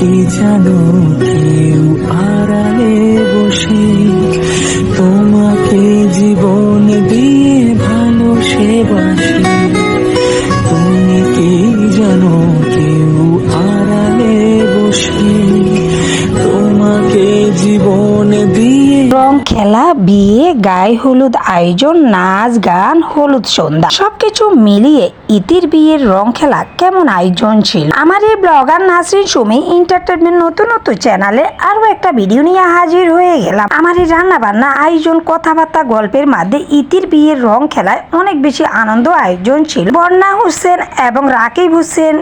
কি জানো হলুদ আয়োজন, নাচ, গান, হলুদ সন্ধ্যা। সবকিছু মিলিয়ে ইতির বিয়ের রং খেলা কেমন আয়োজন ছিল? আমার এই ব্লগার নাসরিন সুমি এন্টারটেনমেন্ট নতুন নতুন চ্যানেলে আরও একটা ভিডিও নিয়ে হাজির হয়ে গেলাম। আমার এই রান্না বান্না আয়োজন, কথাবার্তা, গল্পের মাধ্যমে ইতির বিয়ের রং খেলায় অনেক বেশি আনন্দ আয়োজন ছিল। বন্যা হোসেন এবং রাকিব হোসেন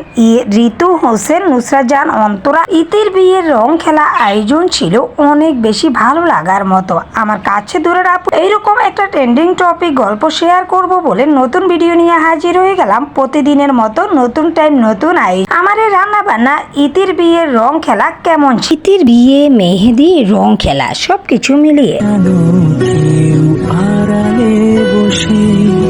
ঋতু হোসেন, নুসরাত জান, অন্তরা, ইতির বিয়ের রং খেলা আয়োজন ছিল অনেক বেশি ভালো লাগার মতো। আমার কাছে দূরের আপু এইরকম একটা ট্রেন্ডিং টপিক গল্প শেয়ার করব বলে নতুন ভিডিও নিয়ে হাজির হয়ে গেলাম। প্রতিদিনের মতো নতুন টাইম নতুন আই আমার এই রান্না বান্না ইতির বিয়ের রং খেলা কেমন? ইতির বিয়ে মেহেদি রং খেলা সবকিছু মিলিয়ে। বসে।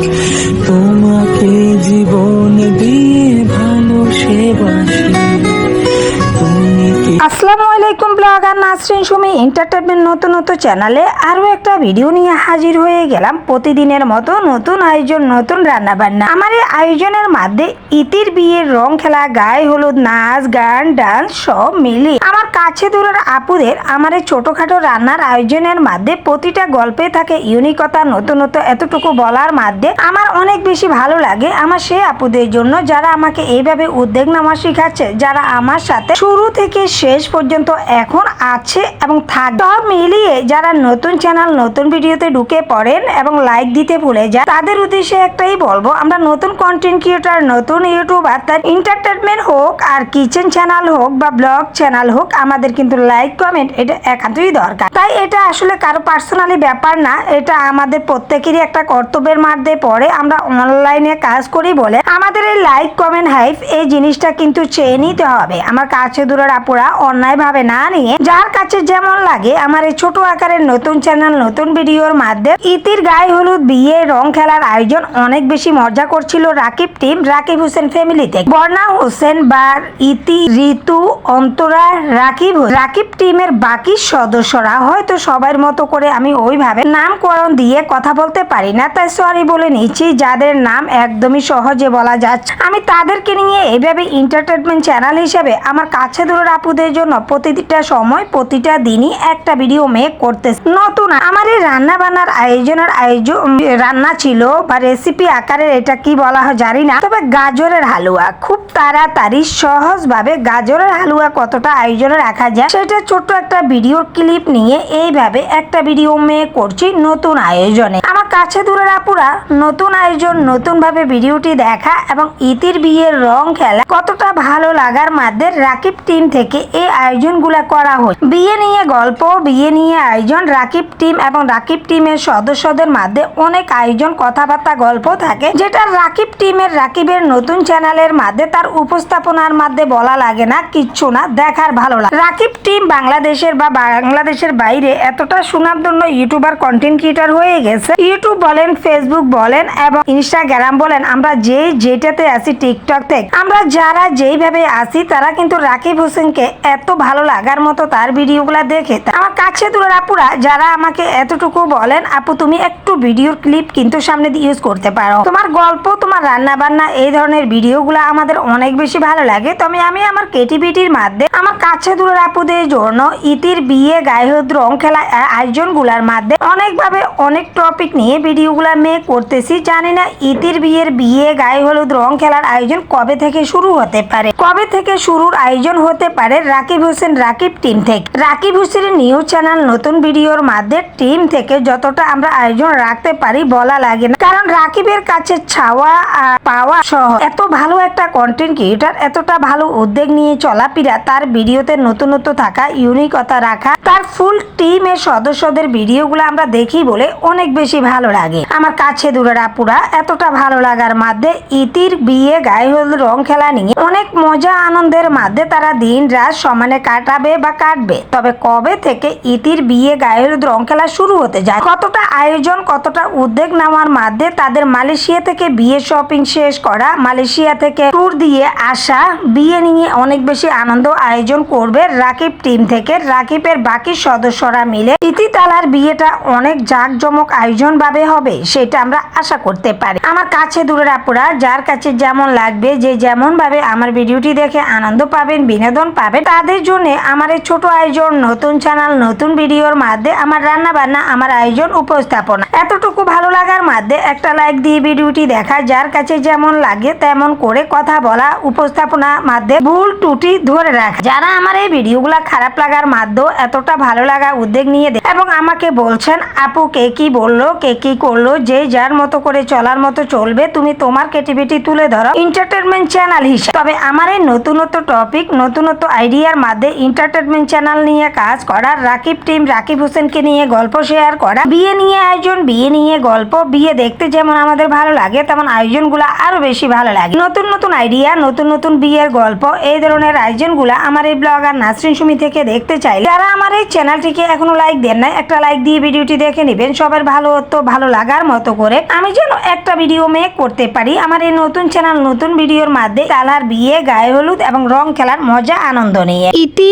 ব্লগার নাসরিন সুমি এন্টারটেনমেন্ট নতুন নতুন চ্যানেলে আরও একটা ভিডিও নিয়ে হাজির হয়ে গেলাম। প্রতিদিনের মতো নতুন আয়োজন, নতুন রান্নাবান্না। আমার এই আয়োজনের মধ্যে ইতির বিয়ের রং খেলা, গায়ে হলুদ, নাচ, গান, ডান্স সব মিলি আমার কাছে দূরের আপুদের আমার এই ছোটোখাটো রান্নার আয়োজনের মধ্যে প্রতিটা গল্পে থাকে ইউনিকতা নতুনত্ব এতটুকু বলার মধ্যে আমার অনেক বেশি ভালো লাগে। আমার সেই আপুদের জন্য যারা আমাকে এইভাবে উদ্যোগ নেওয়া শেখাচ্ছে, যারা আমার সাথে শুরু থেকে শেষ পর্যন্ত এখন আছে এবং থাক। সব মিলিয়ে যারা নতুন চ্যানেল, নতুন ভিডিওতে ঢুকে পড়েন এবং লাইক দিতে ভুলে যায় তাদের উদ্দেশ্যে একটাই বলব, আমরা নতুন কন্টেন্ট ক্রিয়েটার নতুন ইউটিউবার তার এন্টারটেনমেন্ট হোক আর কিচেন চ্যানেল হোক বা ব্লগ চ্যানেল হোক, আমাদের কিন্তু লাইক কমেন্ট এটা একান্তই দরকার। তাই এটা আসলে কারও পার্সোনালি ব্যাপার না, এটা আমাদের প্রত্যেকেরই একটা কর্তব্যের মধ্যে পড়ে, আমরা অনলাইনে কাজ করি বলে আমাদের এই লাইক কমেন্ট হাইপ এই জিনিসটা কিন্তু চেয়ে নিতে হবে। আমার কাছে দূরের আপুরা অন্যায়ভাবে না নিয়ে, যার কাছে যেমন লাগে, আমার এই ছোট আকারের নতুন চ্যানেল নতুন ভিডিওর মাধ্যমে, ইতির গায়ে হলুদ বিয়ে, রং খেলার আয়োজন অনেক বেশি মজা করছিল রাকিব টিম রাকিব হোসেন ফ্যামিলিতে বর্ণা হোসেন বা ইতি, ঋতু, অন্তরা, রাকিব রাকিব টিমের বাকি সদস্যরা হয়তো সবার মতো করে আমি ওইভাবে নামকরণ দিয়ে কথা বলতে পারি না, তাই সরি বলে নিচ্ছি, যাদের নাম একদমই সহজে বলা যাচ্ছে আমি তাদেরকে নিয়ে এইভাবে এন্টারটেনমেন্ট চ্যানেল হিসেবে আমার কাছে দূরের আপুদের জন্য প্রতিটা সময় প্রতিটা দিনই একটা ভিডিও মেক করতে নতুন আমার এই রান্না বান্নার আয়োজনের আয়োজন রান্না ছিল বা রেসিপি আকারের এটা কি বলা হয় জানি না। তবে গাজরের হালুয়া খুব তাড়াতাড়ি সহজভাবে গাজরের হালুয়া কতটা আয়োজনে রাখা যায় সেটা ছোট্ট একটা ভিডিও ক্লিপ নিয়ে এইভাবে একটা ভিডিও মেক করছি নতুন আয়োজনে। আমার কাছে দূরের আপুরা, নতুন আয়োজন নতুন ভাবে ভিডিওটি দেখা এবং ইতির বিয়ের রং খেলা কতটা ভালো লাগার মধ্যে রাকিব টিম থেকে এই আয়োজনগুলো করা হয়। বিয়ে নিয়ে গল্প, বিয়ে নিয়ে আয়োজন, রাকিব টিম এবং রাকিব টিমের সদস্যদের মধ্যে অনেক আয়োজন, কথাবার্তা, গল্প থাকে, যেটা রাকিব টিমের, রাকিবের নতুন চ্যানেলের মধ্যে তার উপস্থাপনার মধ্যে বলা লাগে না, কিচ্ছু না, দেখার ভালো লাগে। রাকিব টিম বাংলাদেশের বা বাংলাদেশের বাইরে এতটা সুনামধন্য ইউটিউবার, কন্টেন্ট ক্রিয়েটার হয়ে গেছে। ইউটিউব বলেন, ফেসবুক বলেন এবং ইনস্টাগ্রাম বলেন, আমরা যে যেটাতে আছি, টিকটক থেকে আমরা যারা যেইভাবে আছি, তারা কিন্তু রাকিব হোসেনকে এত ভালো লাগার মতো তার ভিডিওগুলো দেখে আমার কাছে দূরের আপুরা, যারা আমাকে এতটুকু বলেন, আপু তুমি একটু ভিডিওর ক্লিপ কিন্তু সামনে দিয়ে ইউজ করতে পারো। তোমার গল্প, তোমার রান্না বান্না এই ধরনের ভিডিওগুলো আমাদের অনেক বেশি ভালো লাগে। তবে আমি আমার কেটিভিটির মাধ্যমে, আমার কাছে দূরের আপুদের জন্য ইতির বিয়ে গায়ে হলুদ রং খেলা আয়োজনগুলার মাধ্যমে অনেকভাবে অনেক টপিক নিয়ে ভিডিওগুলো মেক করতেছি। জানি না ইতির বিয়ের বিয়ে গায়ে হলুদ রং খেলার আয়োজন কবে থেকে শুরু হতে পারে। কবে থেকে শুরুর আয়োজন হতে পারে? রাকিব হোসেন রাকিব টিম থেকে। রাকিব হোসেনের নিউজ চ্যানেল, নতুন ভিডিওর মাধ্যমে টিম থেকে যতটা আমরা আয়োজন রাখতে পারি বলা লাগে না। কারণ রাকিবের কাছে ছাওয়া আর পাওয়া সহ এত ভালো একটা কন্টেন্ট ক্রিয়েটার এতটা ভালো উদ্যোগ নিয়ে চলাফেরা, তার ভিডিওতে নতুনত্ব থাকা ইউনিকতা রাখা, তার ফুল টিমের সদস্যদের ভিডিওগুলো আমরা দেখি বলে অনেক বেশি ভালো লাগে। আমার কাছে দূরের আপুরা, এতটা ভালো লাগার মধ্যে ইতির বিয়ে গায়ে হলুদ রং খেলা নিয়ে অনেক মজা, আনন্দের মধ্যে তারা দিন রাত সমানে কাটাবে বা কাটবে। তবে কবে থেকে ইতির বিয়ে গায়ের রং খেলা শুরু হতে যায়? কতটা আয়োজন, কতটা উদ্যোগ নেওয়ার মাধ্যমে তাদের মালয়েশিয়া থেকে বিয়ে শপিং শেষ করা, মালয়েশিয়া থেকে ট্যুর দিয়ে আসা, বিয়ে নিয়ে অনেক বেশি আনন্দ আয়োজন করবে রাকিব টিম থেকে। রাকিবের বাকি সদস্যরা মিলে ইতি তালার বিয়েটা অনেক জাঁকজমক আয়োজন ভাবে হবে, সেটা আমরা আশা করতে পারি। আমার কাছে দূরের আপুরা, যার কাছে যেমন লাগবে, যে যেমন ভাবে আমার ভিডিওটি দেখে আনন্দ পাবেন, বিনোদন পাবেন, তাদের জন্য আমার এই ছোট আয়োজন নতুন চ্যানেল নতুন ভিডিওর মাধ্যমে আমার রান্না বান্না আমার আয়োজন, উপস্থাপনা এতটুকু ভালো লাগার মাধ্যমে একটা লাইক দিয়ে ভিডিওটি দেখা, যার কাছে যেমন লাগে তেমন করে কথা বলা, উপস্থাপনা মাধ্যমে ভুল ত্রুটি ধরে রাখা। যারা আমার এই ভিডিওগুলা খারাপ লাগার মাধ্যমে এতটা ভালো লাগা উদ্যোগ নিয়ে দেয় এবং আমাকে বলছেন, আপু, কে কি বলল? কে কি করল? যে যার মতো করে চলার মতো চলবে, তুমি তোমার ক্রিয়েটিভিটি তুলে ধরো এন্টারটেনমেন্ট চ্যানেল হিসেবে। তবে আমার এই নতুনত্ব টপিক নতুনত্ব আইডিয়ার মাধ্যমে এন্টারটেনমেন্ট চ্যানেল নিয়ে কাজ করার রাকিব টিম রাকিব হোসেনকে নিয়ে গল্প শেয়ার করা। বিয়ে নিয়ে আয়োজন, বিয়ে নিয়ে গল্প, বিয়ে দেখতে যেমন আমাদের ভালো লাগে, তেমন আয়োজনগুলো আরও বেশি ভালো লাগে। নতুন নতুন আইডিয়া নতুন নতুন বিয়ের গল্প, এই ধরনের আয়োজনগুলো আমার এই ব্লগ আর নাসরিন সুমি থেকে দেখতে চাই যারা আমার এই চ্যানেলটিকে এখনও লাইক দেন না একটা লাইক দিয়ে ভিডিওটি দেখে নেবেন। সবার ভালো তো ভালো লাগার মতো করে আমি যেন একটা ভিডিও মেক করতে পারি। আমার এই নতুন চ্যানেল নতুন ভিডিওর মাধ্যমে কালার, বিয়ে, গায়ে হলুদ এবং রং খেলার মজা, আনন্দ নিয়ে। ইতি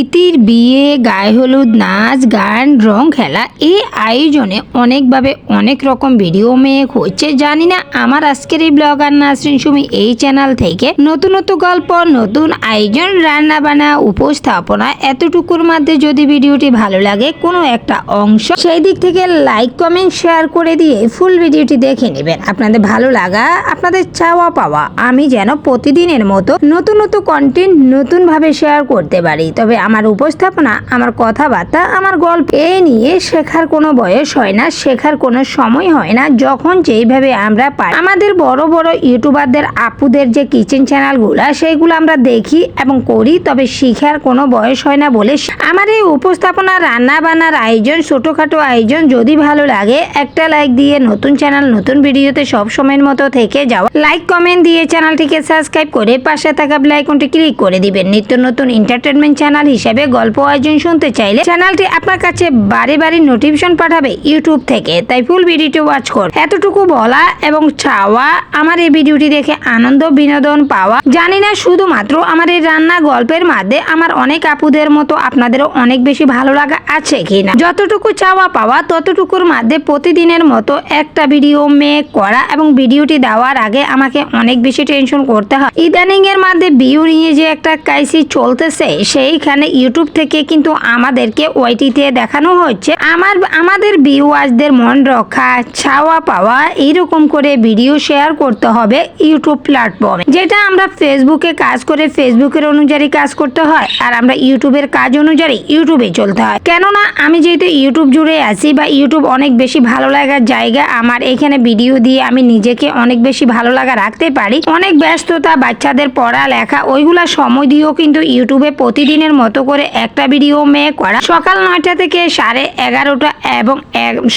ইতির বিয়ে গায়ে হলুদ, নাচ, গান, রং, খেলা এই আয়োজনে অনেকভাবে অনেক রকম ভিডিও মেক হচ্ছে। জানি না আমার আজকের এই ব্লগার নাসরিন সুমি এই চ্যানেল থেকে নতুনত্ব গল্প, নতুন আয়োজন রান্না বান্না উপস্থাপনা এতটুকুর মধ্যে যদি ভিডিওটি ভালো লাগে কোনো একটা অংশ, সেই দিক থেকে লাইক কমেন্ট শেয়ার করে দিয়ে ফুল ভিডিওটি দেখে নেবেন। আপনাদের ভালো লাগা, আপনাদের চাওয়া পাওয়া আমি যেন প্রতিদিনের মতো নতুন নতুন কন্টেন্ট নতুনভাবে শেয়ার করতে পারি। তবে আমার উপস্থাপনা আমার কথাবার্তা, আমার গল্প, এ নিয়ে শেখার কোনো বয়স হয় না, শেখার কোনো সময় হয় না। যখন যেইভাবে আমরা পাই আমাদের বড় বড় ইউটিউবারদের, আপুদের যে কিচেন চ্যানেলগুলো, সেইগুলো আমরা দেখি এবং করি, তবে শিখার কোনো বয়স হয় না বলে আমার এই উপস্থাপনা রান্না বান্নার আয়োজন, ছোটোখাটো আয়োজন যদি ভালো লাগে, একটা লাইক দিয়ে নতুন চ্যানেল, নতুন ভিডিওতে সব সময়ের মতো থেকে যাওয়া লাইক কমেন্ট দিয়ে চ্যানেলটিকে সাবস্ক্রাইব করে পাশে থাকা বেল আইকনটি ক্লিক করে দিবেন। নিত্য নতুন এন্টারটেনমেন্ট চ্যানেল হিসেবে গল্প আয়োজন শুনতে চাইলে চ্যানেলটি আপনার কাছে বারে বারে নোটিফিকেশন পাঠাবে ইউটিউব থেকে। তাই ফুল ভিডিওটি ওয়াচ কর এতটুকু বলা এবং চাওয়া আমার এই ভিডিওটি দেখে আনন্দ, বিনোদন পাওয়া। জানি না শুধুমাত্র আমার এই রান্না গল্পের মাধ্যমে আমার অনেক আপুদের মতো আপনাদেরও অনেক বেশি ভালো লাগা আছে কিনা। যতটুকু চাওয়া পাওয়া ততটুকুর মাধ্যমে প্রতিদিনের মতো একটা ভিডিও মেক করা এবং ভিডিওটি দেওয়ার আগে আমাকে অনেক বেশি টেনশন করতে হয়। ইদানিং এর মধ্যে বিউ নিয়ে যে একটা কাইসি চলতেছে, সেইখানে ইউটিউব থেকে কিন্তু আমাদেরকে ওয়াইটিতে দেখানো হচ্ছে। আমার, আমাদের ভিউয়ার্সদের মন রক্ষা, ছাওয়া পাওয়া এইরকম করে ভিডিও শেয়ার করতে হবে ইউটিউব প্ল্যাটফর্মে যেটা আমরা ফেসবুকে কাজ করে ফেসবুকের অনুযায়ী কাজ করতে হয়, আর আমরা ইউটিউবের কাজ অনুযায়ী ইউটিউবে চলতে হয়। কেননা, আমি যেহেতু ইউটিউব জুড়ে আছি বা ইউটিউব অনেক বেশি ভালো লাগার জায়গা, আমার এখানে ভিডিও দিয়ে আমি নিজেকে অনেক বেশি ভালো লাগা রাখতে পারি। অনেক ব্যস্ততা, বাচ্চাদের পড়া লেখা ওইগুলা সময় দিয়েও কিন্তু ইউটিউবে প্রতিদিনের মতো করে একটা ভিডিও মেক করা। সকাল নয়টা থেকে সাড়ে এগারোটা এবং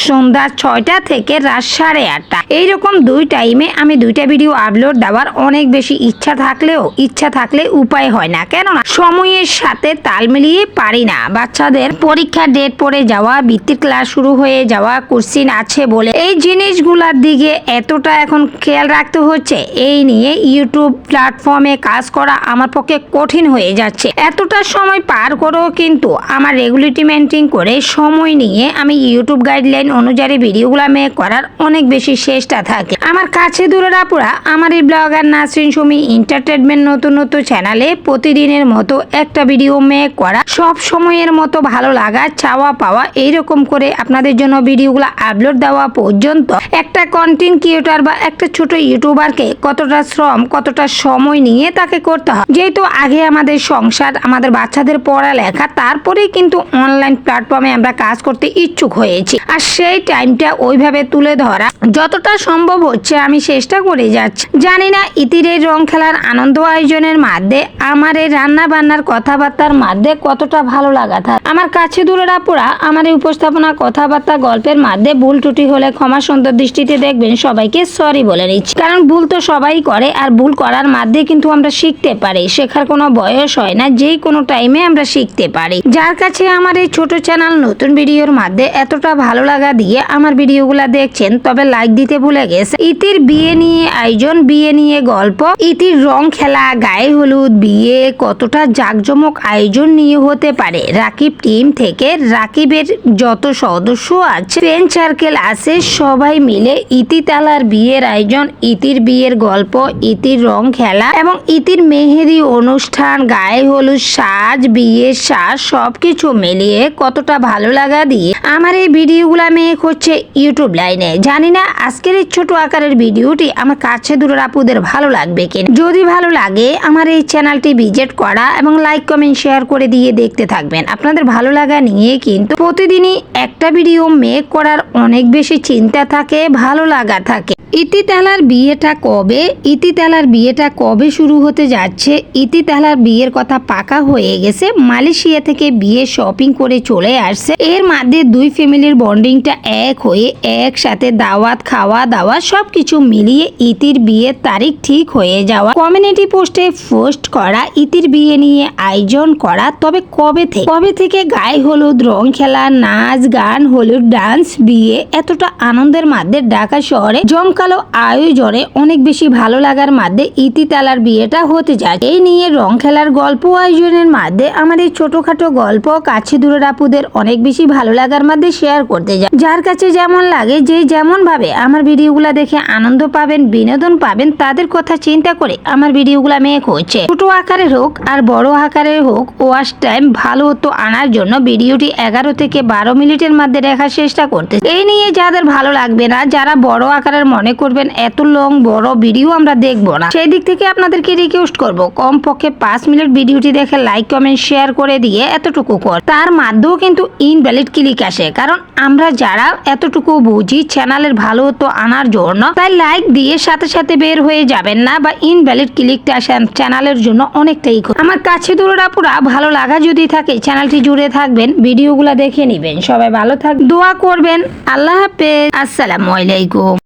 সন্ধ্যা ছয়টা থেকে রাত সাড়ে আটটা। এইরকম দুই টাইমে আমি দুইটা ভিডিও আপলোড দেওয়ার অনেক বেশি ইচ্ছা থাকলেও, ইচ্ছা থাকলে উপায় হয় না। কেননা, সময়ের সাথে তাল মিলিয়ে পারি না। বাচ্চাদের পরীক্ষার ডেট পড়ে যাওয়া, বৃত্তির ক্লাস শুরু হয়ে যাওয়া, কোশ্চিন আছে বলে এই জিনিসগুলোর দিকে এতটা এখন খেয়াল রাখতে হচ্ছে, এই নিয়ে ইউটিউব প্ল্যাটফর্মে কাজ করা আমার পক্ষে কঠিন হয়ে যাচ্ছে। এতটা সময় পার করেও কিন্তু আমার রেগুলেটি মেনটেন করে সময় নিয়ে আমি ইউটিউব গাইডলাইন অনুযায়ী ভিডিওগুলো মেক করার অনেক বেশি চেষ্টা থাকে। আমার কাছে দূরের আপুরা, আমার এই ব্লগার নাসরিন সুমি এন্টারটেনমেন্ট নতুন নতুন চ্যানেলে প্রতিদিনের মতো একটা ভিডিও মেক করা, সব সময়ের মতো ভালো লাগা, চাওয়া পাওয়া, এইরকম করে আপনাদের জন্য ভিডিওগুলো আপলোড দেওয়া পর্যন্ত একটা কন্টেন্ট ক্রিয়েটর বা একটা ছোট ইউটিউবারকে কতটা শ্রম, কতটা সময় নিয়ে তাকে করতে হয়। যেহেতু আগে আমাদের সংসার, আমাদের বাচ্চাদের পড়ালেখা তারপরেই কিন্তু অনলাইন প্ল্যাটফর্মে আমরা কাজ করতে ইচ্ছুক হয়েছি। আর সেই টাইমটা ওইভাবে তুলে ধরা যতটা সম্ভব হচ্ছে আমি চেষ্টা করে যাচ্ছি। জানি না ইতিরের রং খেলার আনন্দ আয়োজনের মাধ্যমে আমার এই রান্না বান্নার কথাবার্তার মাধ্যমে কতটা ভালো লাগা থাকে। আমার কাছে দূরের আপুরা আমার এই উপস্থাপনা, কথাবার্তা, গল্পের মাধ্যমে ভুল ত্রুটি হলে ক্ষমা সুন্দর দৃষ্টিতে দেখবেন, সবাইকে সরি বলে নিচ্ছি। কারণ ভুল তো সবাই করে আর ভুল করার মাধ্যমে কিন্তু আমরা শিখতে পারি। শেখার কোনো বয়স হয় না যে কোনো টাইমে আমরা শিখতে পারি। যার কাছে আমার এই ছোট চ্যানেল নতুন ভিডিওর মধ্যে এতটা ভালো লাগা দিয়ে আমার ভিডিওগুলো দেখছেন, তবে লাইক দিতে ভুলে গেছে। ইতির বিয়ে নিয়ে আয়োজন, বিয়ে নিয়ে গল্প, ইতির রং খেলা, গায়ে হলুদ, বিয়ে, কতটা জাঁকজমক আয়োজন নিয়ে হতে পারে। রাকিব টিম থেকে রাকিবের যত সদস্য আছে ফ্রেন্ড সার্কেল আছে, সবাই মিলে ইতি তালার বিয়ের আয়োজন, ইতির বিয়ের গল্প, ইতির রং খেলা এবং ইতির মেহেদি অনুষ্ঠান, গায়ে হলুদ সাজ, বিয়ের সাজ সবকিছু মিলিয়ে কতটা ভালো লাগা দিয়ে আমার এই ভিডিওগুলো মেক হচ্ছে ইউটিউব লাইনে। জানি না আজকের এই ছোট আকারের ভিডিওটি আমার কাছে দূরের আপুদের ভালো লাগবে কিনা। যদি ভালো লাগে আমার এই চ্যানেলটি ভিজিট করা এবং লাইক, কমেন্ট, শেয়ার করে দিয়ে দেখতে থাকবেন। আপনাদের ভালো লাগা নিয়ে কিন্তু প্রতিদিনই একটা ভিডিও মেক করার অনেক বেশি চিন্তা থাকে, ভালো লাগা থাকে। ইতি তালার বিয়েটা কবে? ইতি তালার বিয়েটা কবে শুরু হতে যাচ্ছে? ইতি তালার বিয়ের কথা পাকা হয়ে গেছে? মালয়েশিয়া থেকে বিয়ে শপিং করে চলে আসছে। এর মধ্যে দুই ফ্যামিলির বন্ডিংটা এক হয়ে একসাথে দাওয়াত খাওয়া দাওয়া সবকিছু মিলিয়ে ইতির বিয়ের তারিখ ঠিক হয়ে যাওয়া। কমিউনিটি পোস্টে পোস্ট করা, ইতির বিয়ে নিয়ে আয়োজন করা। তবে কবে থেকে? কবে থেকে গায়ে হলুদ, রং খেলা, নাচ, গান, হলুদ ডান্স বিয়ে এতটা আনন্দের মধ্যে ঢাকা শহরে জমকালো আয়োজনে অনেক বেশি ভালো লাগার মধ্যে ইতি তালার বিয়েটা হতে যায় এই নিয়ে রং খেলার গল্প আয়োজনের মধ্যে আমার এই ছোটখাটো গল্প কাছে দূরের আপুদের অনেক বেশি ভালো লাগার মধ্যে শেয়ার করতে যায় যার কাছে যেমন লাগে, যে যেমন ভাবে আমার ভিডিওগুলো দেখে আনন্দ পাবেন, বিনোদন পাবেন, তাদের কথা চিন্তা করে আমার ভিডিওগুলো মেক হচ্ছে ছোট আকারের হোক আর বড় আকারের হোক ওয়াশ টাইম ভালো হতো আনার জন্য ভিডিওটি এগারো থেকে বারো মিনিটের মধ্যে দেখার চেষ্টা করতে এই নিয়ে যাদের ভালো লাগবে না, যারা বড় আকারের মনে করবেন, এত লং বড় ভিডিও আমরা দেখব না। সেই দিক থেকে আপনাদেরকে রিকোয়েস্ট করব কম পক্ষে পাঁচ মিনিট ভিডিওটি দেখে লাইক কমেন্ট শেয়ার করে দিয়ে এতটুকু কর। তার মাধ্যমেও কিন্তু ইনভ্যালিড ক্লিক আসে। কারণ আমরা যারা এতটুকু বুঝি চ্যানেলের ভালো তো আনার জন্য, তাই লাইক দিয়ে সাথে সাথে বের হয়ে যাবেন না বা ইনভ্যালিড ক্লিকটা চ্যানেলের জন্য অনেকটাই ক্ষতি। আমার কাছে দূরের আপুরা, ভালো লাগা যদি থাকে চ্যানেলটি জুড়ে থাকবেন ভিডিওগুলো দেখে নিবেন। সবাই ভালো থাক দোয়া করবেন। আল্লাহ হাফেজ। আসসালামু আলাইকুম।